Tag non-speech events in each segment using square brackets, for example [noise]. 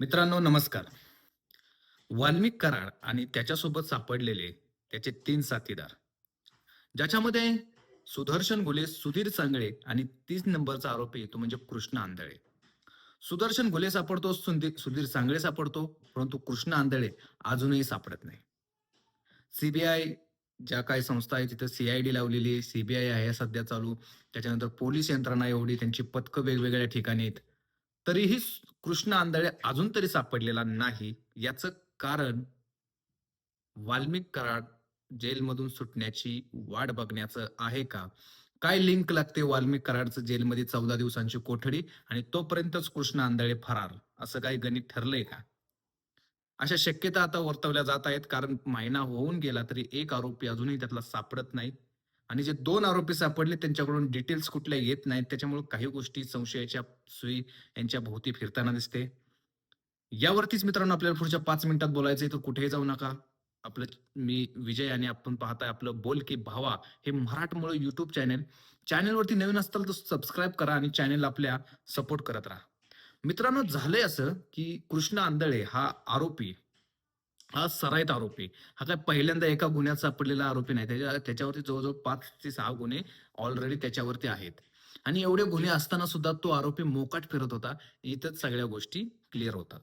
मित्रांनो नमस्कार. वाल्मिक कराड आणि त्याच्यासोबत सापडलेले त्याचे तीन साथीदार ज्याच्यामध्ये सुदर्शन घुले सुधीर सांगळे आणि तीस नंबरचा आरोपी तो म्हणजे कृष्ण आंधळे. सुदर्शन घुले सापडतो सुधीर सांगळे सापडतो परंतु कृष्ण आंधळे अजूनही सापडत नाही. सीबीआय ज्या काही संस्था आहे तिथं सीआयडी लावलेली सीबीआय आहे सध्या चालू. त्याच्यानंतर पोलीस यंत्रणा एवढी त्यांची पथकं वेगवेगळ्या ठिकाणी आहेत. तरीही कृष्ण आंधळे अजून तरी सापडलेला नाही. याचं कारण वाल्मिक कराड जेलमधून सुटण्याची वाट बघण्याचं आहे का? काय लिंक लागते वाल्मिक कराडचं जेलमध्ये चौदा दिवसांची कोठडी आणि तोपर्यंतच कृष्ण आंधळे फरार? असं काही गणित ठरलंय का? अशा शक्यता आता वर्तवल्या जात आहेत. कारण महिना होऊन गेला तरी एक आरोपी अजूनही त्यातला सापडत नाही. आणि जे दोन आरोपी सापडले त्यांच्याकडून डिटेल्स कुठल्या येत नाहीत. त्याच्यामुळे काही गोष्टी संशयाच्या सुई यांच्या भोवती फिरताना दिसते. यावरतीच मित्रांनो आपल्याला पुढच्या पाच मिनिटात बोलायचंय तर कुठेही जाऊ नका. आपलं मी विजय आणि आपण पाहताय आपलं बोल की भावा हे मराठमोळ युट्यूब चॅनेल चॅनेलवरती नवीन असताल तर सबस्क्राईब करा आणि चॅनेल आपल्या सपोर्ट करत राहा. मित्रांनो झालंय असं की कृष्ण आंधळे हा आरोपी हा सराईत आरोपी. हा काय पहिल्यांदा एका गुन्ह्यात सापडलेला आरोपी नाही. त्याच्या त्याच्यावरती जवळजवळ पाच ते सहा गुन्हे ऑलरेडी त्याच्यावरती आहेत. आणि एवढे गुन्हे असताना सुद्धा तो आरोपी मोकाट फिरत होता. इथंच सगळ्या गोष्टी क्लिअर होतात.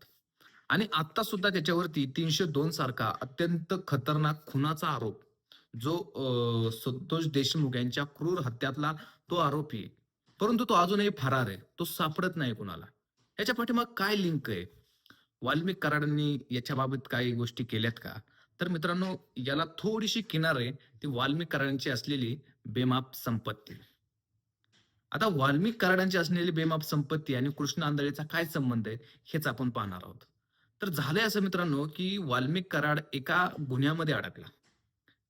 आणि आता सुद्धा त्याच्यावरती तीनशे दोन सारखा अत्यंत खतरनाक खुनाचा आरोप जो संतोष देशमुख यांच्या क्रूर हत्यातला तो आरोपी परंतु तो अजूनही फरार आहे. तो सापडत नाही कुणाला. याच्या पाठीमाग काय लिंक आहे? वाल्मिक कराडांनी याच्याबाबत काही गोष्टी केल्यात का? तर मित्रांनो याला थोडीशी किनारे ती वाल्मिक कराडांची असलेली बेमाप संपत्ती. आता वाल्मिक कराडांची असलेली बेमाप संपत्ती आणि कृष्ण आंधळेचा काय संबंध आहे हेच आपण पाहणार आहोत. तर झालंय असं मित्रांनो की वाल्मिक कराड एका गुन्ह्यामध्ये अडकला.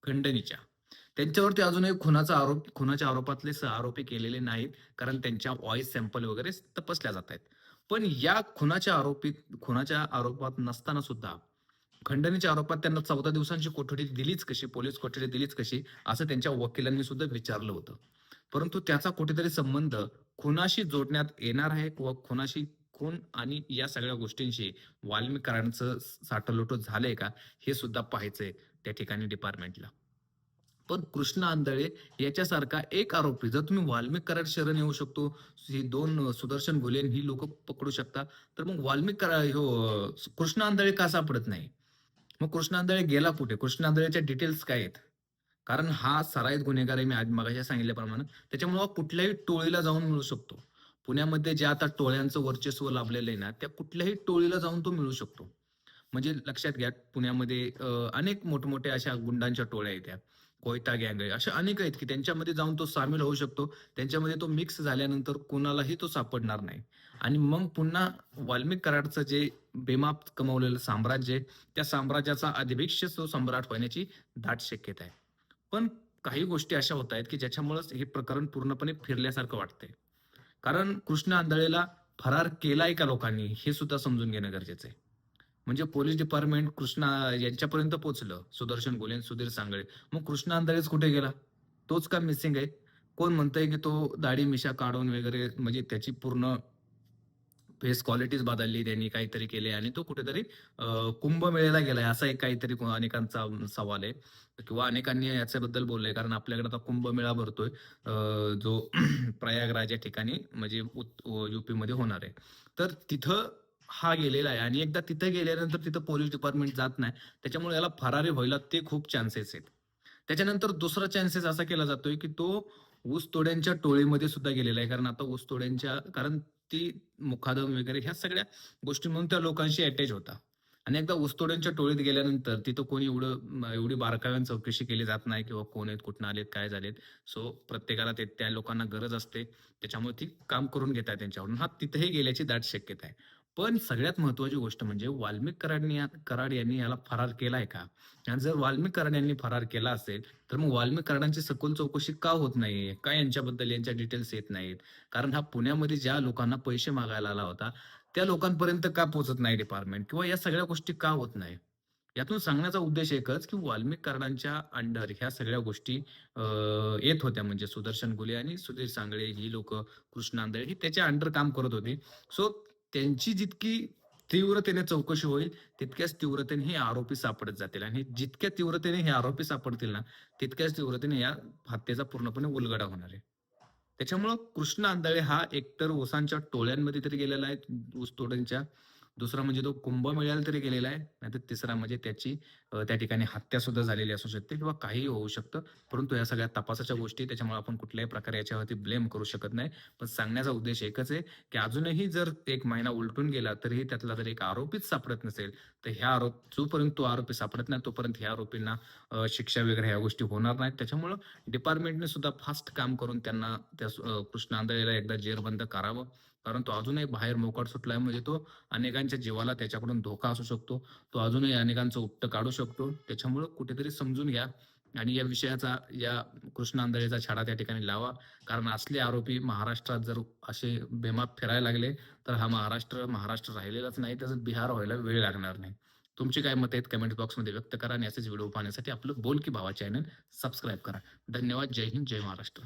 खंडणीच्या. त्यांच्यावरती अजूनही खुनाचा आरोप खुनाच्या आरोपातले सह आरोपी केलेले नाहीत कारण त्यांच्या व्हॉइस सॅम्पल वगैरे तपासल्या जात आहेत. पण या खुनाच्या आरोपीत खुनाच्या आरोपात नसताना सुद्धा खंडणीच्या आरोपात त्यांना चौदा दिवसांची कोठडी दिलीच कशी पोलीस कोठडी दिलीच कशी असं त्यांच्या वकिलांनी सुद्धा विचारलं होतं. परंतु त्याचा कुठेतरी संबंध खुनाशी जोडण्यात येणार आहे किंवा खुनाशी खून आणि या सगळ्या गोष्टींशी वाल्मिकारांचं साठलोट झालंय का हे सुद्धा पाहायचंय त्या ठिकाणी डिपार्टमेंटला पण कृष्ण आंधळे याच्यासारखा एक आरोपी जर तुम्ही वाल्मिक करार शरण येऊ शकतो ही दोन सुदर्शन घुले ही लोक पकडू शकता तर मग वाल्मिक करा ह्यो कृष्ण आंधळे का सापडत नाही? मग कृष्ण आंधळे गेला कुठे? कृष्ण आंधळेच्या डिटेल्स काय आहेत? कारण हा सराईत गुन्हेगार आहे मी आज मगाशी सांगितल्याप्रमाणे. त्याच्यामुळे कुठल्याही टोळीला जाऊन मिळू शकतो. पुण्यामध्ये ज्या आता टोळ्यांचं वर्चस्व लाभलेलं आहे ना त्या कुठल्याही टोळीला जाऊन तो मिळू शकतो. म्हणजे लक्षात घ्या पुण्यामध्ये अनेक मोठमोठ्या अशा गुंडांच्या टोळ्या आहेत त्या. कोयता गँग आहे. अशा अनेक आहेत की त्यांच्यामध्ये जाऊन तो सामील होऊ शकतो. त्यांच्यामध्ये तो मिक्स झाल्यानंतर कुणालाही तो सापडणार नाही. आणि मग पुन्हा वाल्मिक कराडचं जे बेमाप कमवलेलं साम्राज्य आहे त्या साम्राज्याचा अधिभिक्ष तो सम्राट होण्याची दाट शक्यता आहे. पण काही गोष्टी अशा होत आहेत की ज्याच्यामुळेच हे प्रकरण पूर्णपणे फिरल्यासारखं वाटतंय. कारण कृष्ण आंधळेला फरार केलाय का लोकांनी हे सुद्धा समजून घेणं गरजेचं आहे. म्हणजे पोलीस डिपार्टमेंट कृष्णा यांच्यापर्यंत पोहोचलं. सुदर्शन गोले सुधीर सांगळे. मग कृष्णा अंधारेच कुठे गेला? तोच का मिसिंग आहे? कोण म्हणतंय की तो दाढी मिशा काढून वगैरे म्हणजे त्याची पूर्ण फेस क्वालिटीज बदलली त्यांनी काहीतरी केले आणि तो कुठेतरी कुंभमेळेला गेलाय. असा एक काहीतरी अनेकांचा सवाल आहे. किंवा अनेकांनी याच्याबद्दल बोललंय. कारण आपल्याकडे आता कुंभमेळा भरतोय. जो [clears throat] प्रयागराज या ठिकाणी म्हणजे युपीमध्ये होणार आहे. तर तिथं हा गेलेला आहे. आणि एकदा तिथे गेल्यानंतर तिथं पोलीस डिपार्टमेंट जात नाही. त्याच्यामुळे याला फरारी व्हायला ते खूप चान्सेस आहेत. त्याच्यानंतर दुसरा चान्सेस असा केला जातोय की तो ऊस तोड्यांच्या टोळीमध्ये सुद्धा गेलेला आहे. कारण आता ऊस तोड्यांच्या कारण ती मुखादम वगैरे ह्या सगळ्या गोष्टी म्हणून त्या लोकांशी अटॅच होता. आणि एकदा ऊसतोड्यांच्या टोळीत गेल्यानंतर तिथं कोणी एवढं एवढी बारकाव्यान चौकशी केली जात नाही किंवा कोण आहेत कुठून आलेत काय झालेत. सो प्रत्येकाला ते त्या लोकांना गरज असते. त्याच्यामुळे ती काम करून घेत आहे त्यांच्याकडून. हा तिथेही गेल्याची दाट शक्यता आहे. पण सगळ्यात महत्वाची गोष्ट म्हणजे वाल्मिक कराडनी कराड यांनी याला फरार केलाय का? आणि जर वाल्मिक कराड यांनी फरार केला असेल तर मग वाल्मिक कराडांची सखोल चौकशी का होत नाहीये? का यांच्याबद्दल यांच्या डिटेल्स येत नाहीत कारण हा पुण्यामध्ये ज्या लोकांना पैसे मागायला आला होता त्या लोकांपर्यंत का पोहोचत नाही डिपार्टमेंट किंवा या सगळ्या गोष्टी का होत नाही? यातून सांगण्याचा उद्देश एकच की वाल्मिक कराडांच्या अंडर ह्या सगळ्या गोष्टी येत होत्या. म्हणजे सुदर्शन गुले आणि सुधीर सांगळे ही लोक कृष्ण आंधळे ही त्याच्या अंडर काम करत होती. सो त्यांची जितकी तीव्रतेने चौकशी होईल तितक्याच तीव्रतेने हे आरोपी सापडत जातील. आणि जितक्या तीव्रतेने हे आरोपी सापडतील ना तितक्याच तीव्रतेने या हत्येचा पूर्णपणे उलगडा होणार आहे. त्याच्यामुळं कृष्ण आंधळे हा एकतर ओसांच्या टोळ्यांमध्ये तरी गेलेला आहे ऊस तोड्यांच्या दुसरा म्हणजे तो कुंभमेळ्याला तरी गेलेला आहे नाहीतर तिसरा म्हणजे त्याची त्या ठिकाणी हत्या सुद्धा झालेली असू शकते किंवा काहीही होऊ शकतं. परंतु या सगळ्या तपासाच्या गोष्टी त्याच्यामुळे आपण कुठल्याही प्रकारे याच्यावरती ब्लेम करू शकत नाही. पण सांगण्याचा उद्देश एकच आहे की अजूनही जर एक महिना उलटून गेला तरीही त्यातला जर एक आरोपीच सापडत नसेल तर ह्या आरोप जोपर्यंत तो आरोपी सापडत नाही तोपर्यंत ह्या आरोपींना शिक्षा वगैरे ह्या गोष्टी होणार नाहीत. त्याच्यामुळं डिपार्टमेंटने सुद्धा फास्ट काम करून त्यांना त्या कृष्ण आंधळेला एकदा जेरबंद करावं. कारण तो अजूनही बाहेर मोकाट सुटलाय म्हणजे तो अनेकांच्या जीवाला त्याच्याकडून धोका असू शकतो. तो अजूनही अनेकांचं उपट काढू शकतो. त्याच्यामुळं कुठेतरी समजून घ्या आणि या विषयाचा या कृष्ण आंधळेचा छाडा त्या ठिकाणी लावा. कारण असले आरोपी महाराष्ट्रात जर असे बेमाप फिरायला लागले तर हा महाराष्ट्र महाराष्ट्र राहिलेलाच नाही. तसंच बिहार व्हायला वेळ लागणार नाही. तुमची काय मत आहेत कमेंट बॉक्समध्ये व्यक्त करा आणि असेच व्हिडिओ पाहण्यासाठी आपलं बोल की भावा चॅनल सबस्क्राईब करा. धन्यवाद. जय हिंद जय महाराष्ट्र.